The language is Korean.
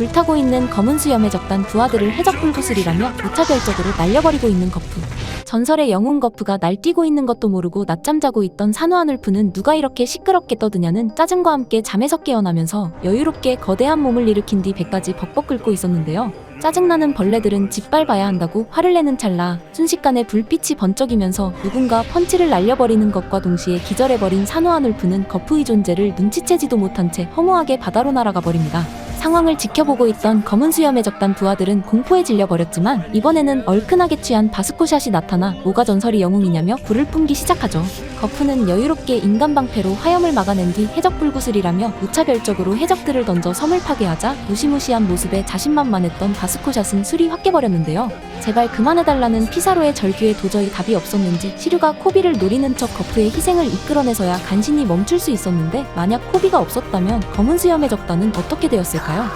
불타고 있는 검은 수염의 적단 부하들을 해적불구슬이라며 무차별적으로 날려버리고 있는 거프. 전설의 영웅 거프가 날뛰고 있는 것도 모르고 낮잠 자고 있던 산호한 울프는 누가 이렇게 시끄럽게 떠드냐는 짜증과 함께 잠에서 깨어나면서 여유롭게 거대한 몸을 일으킨 뒤 배까지 벅벅 끓고 있었는데요. 짜증나는 벌레들은 짓밟아야 한다고 화를 내는 찰나 순식간에 불빛이 번쩍이면서 누군가 펀치를 날려버리는 것과 동시에 기절해버린 산호한 울프는 거프의 존재를 눈치채지도 못한 채 허무하게 바다로 날아가 버립니다. 상황을 지켜보고 있던 검은 수염의 적단 부하들은 공포에 질려버렸지만 이번에는 얼큰하게 취한 바스코샷이 나타나 뭐가 전설이 영웅이냐며 불을 품기 시작하죠. 거프는 여유롭게 인간 방패로 화염을 막아낸 뒤 해적 불구슬이라며 무차별적으로 해적들을 던져 섬을 파괴하자 무시무시한 모습에 자신만만했던 바스코샷은 술이 확 깨버렸는데요. 제발 그만해달라는 피사로의 절규에 도저히 답이 없었는지 시류가 코비를 노리는 척 거프의 희생을 이끌어내서야 간신히 멈출 수 있었는데 만약 코비가 없었다면 검은 수염의 적단은 어떻게 되었을까요?